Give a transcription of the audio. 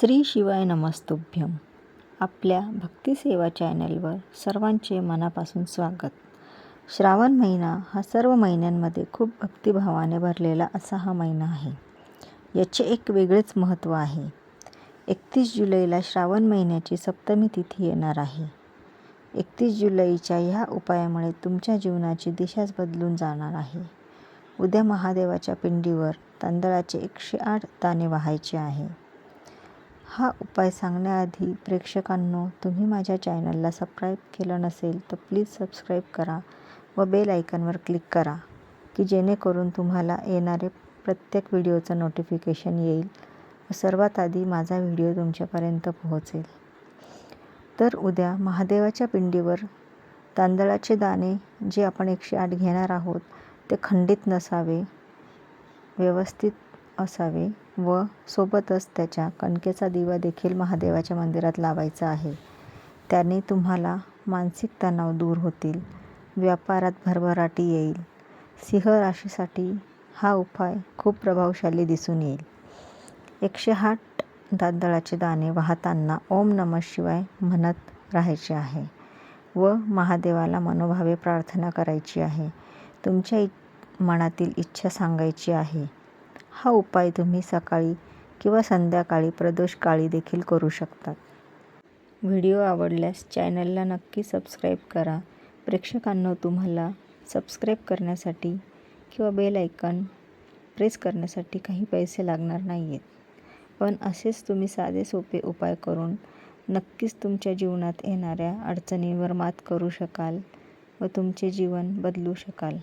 श्री शिवाय नमस्तुभ्यम आपल्या भक्तिसेवा चॅनलवर सर्वांचे मनापासून स्वागत. श्रावण महिना हा सर्व महिन्यांमध्ये खूप भक्तिभावाने भरलेला असा हा महिना आहे. याचे एक वेगळेच महत्त्व आहे. एकतीस जुलैला श्रावण महिन्याची सप्तमी तिथी येणार आहे. एकतीस जुलैच्या ह्या उपायामुळे तुमच्या जीवनाची दिशाच बदलून जाणार आहे. उद्या महादेवाच्या पिंडीवर तांदळाचे एकशे आठ दाणे वाहायचे आहे. हा उपाय सांगण्याआधी प्रेक्षकांनो तुम्ही माझ्या चॅनलला सबस्क्राईब केलं नसेल तर प्लीज सबस्क्राईब करा व बेल आयकनवर क्लिक करा की जेणेकरून तुम्हाला येणारे प्रत्येक व्हिडिओचं नोटिफिकेशन येईल व सर्वात आधी माझा व्हिडिओ तुमच्यापर्यंत पोहोचेल. तर उद्या महादेवाच्या पिंडीवर तांदळाचे दाणे जे आपण एकशे आठ घेणार आहोत ते खंडित नसावे व्यवस्थित असावे व सोबतच त्याच्या कणकेचा दिवा देखील महादेवाच्या मंदिरात लावायचा आहे. त्याने तुम्हाला मानसिक तणाव दूर होतील व्यापारात भरभराटी येईल. सिंह राशीसाठी हा उपाय खूप प्रभावशाली दिसून येईल. एकशे आठ तांदळाचे दाणे वाहताना ओम नमः शिवाय म्हणत राहायचे आहे व महादेवाला मनोभावे प्रार्थना करायची आहे. तुमच्या इ मनातील इच्छा सांगायची आहे. हा उपाय तुम्ही सकाळी किंवा संध्याकाळी प्रदोषकाळी देखील करू शकतात. व्हिडिओ आवडल्यास चॅनलला नक्की सबस्क्राईब करा. प्रेक्षकांनो तुम्हाला सबस्क्राईब करण्यासाठी किंवा बेल आयकन प्रेस करण्यासाठी काही पैसे लागणार नाही आहेत पण असेच तुम्ही साधे सोपे उपाय करून नक्कीच तुमच्या जीवनात येणाऱ्या अडचणींवर मात करू शकाल व तुमचे जीवन बदलू शकाल.